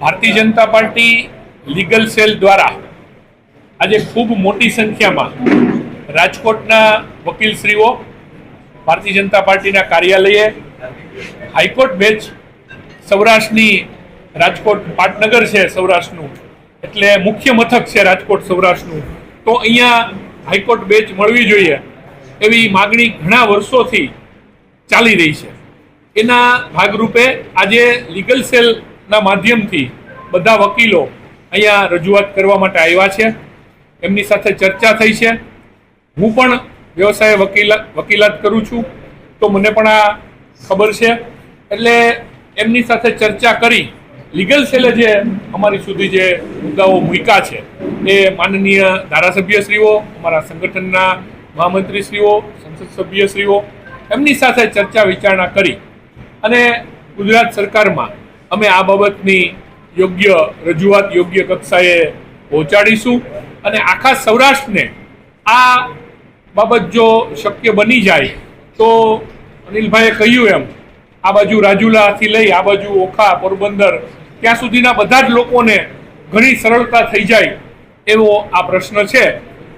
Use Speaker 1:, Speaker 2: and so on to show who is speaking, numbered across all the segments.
Speaker 1: Bharatiya Janata party legal cell દ્વારા આજે ખૂબ મોટી સંખ્યામાં રાજકોટના વકીલશ્રીઓ, ભારતીય જનતા પાર્ટીના કાર્યાલયે, હાઈકોર્ટ બેચ સૌરાષ્ટ્રની રાજકોટ પાટનગર છે સૌરાષ્ટ્રનું, એટલે મુખ્ય મથક છે રાજકોટ સૌરાષ્ટ્રનું. તો અહીંયા હાઈકોર્ટ બેચ મળવી જોઈએ એવી માગણી ઘણા વર્ષોથી ચાલી રહી છે. એના ભાગરૂપે આજે લીગલ સેલના માધ્યમથી બધા વકીલો અહીંયા રજૂઆત કરવા માટે આવ્યા છે. એમની સાથે ચર્ચા થઈ છે. હું પણ વ્યવસાય વકીલા, વકીલાત કરું છું. તો મને પણ આ ખબર છે. એટલે એમની સાથે ચર્ચા કરી. લીગલ સેલે જે અમારી સુધી જે મુદ્દાઓ મૂક્યા છે, એ માનનીય ધારાસભ્યશ્રીઓ, અમારા સંગઠનના મહામંત્રીશ્રીઓ, સંસદ સભ્યશ્રીઓ, એમની સાથે ચર્ચા વિચારણા કરી. અને ગુજરાત સરકારમાં અમે આ બાબતની યોગ્ય રજૂઆત યોગ્ય કક્ષાએ પહોંચાડીશું. અને આખા સૌરાષ્ટ્રને આ બાબત જો શક્ય બની જાય, તો અનિલભાઈએ કહ્યું એમ, આ બાજુ રાજુલાથી લઈ આ બાજુ ઓખા, પોરબંદર, ત્યાં સુધીના બધા જ લોકોને ઘણી સરળતા થઈ જાય એવો આ પ્રશ્ન છે.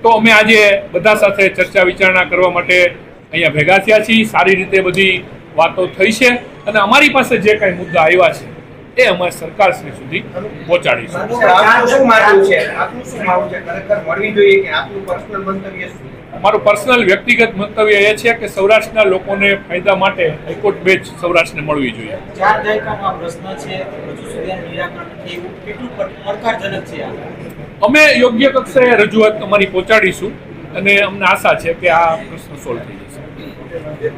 Speaker 1: તો અમે આજે બધા સાથે ચર્ચા વિચારણા કરવા માટે અહીંયા ભેગા થયા છીએ. સારી રીતે બધી વાતો થઈ છે. અને અમારી પાસે જે કાંઈ મુદ્દા આવ્યા છે એ અમે સરકારશ્રી સુધી પહોંચાડીશું.
Speaker 2: આપનું શું માનવું છે? આપનું શું માનવું છે? ખરેખર મળવી જોઈએ કે આપનું પર્સનલ મંતવ્ય શું છે?
Speaker 1: મારું પર્સનલ વ્યક્તિગત મંતવ્ય એ છે કે સૌરાષ્ટ્રના લોકોને ફાયદા માટે હાઈકોર્ટ બેચ સૌરાષ્ટ્રને મળવી જોઈએ.
Speaker 3: ચાર દાયકાનો પ્રશ્ન છે. કેટલું છે
Speaker 1: અમે યોગ્ય કક્ષાએ રજૂઆત અમારી પહોંચાડીશું અને અમને આશા છે કે આ પ્રશ્ન સોલ્વ થઈ જશે.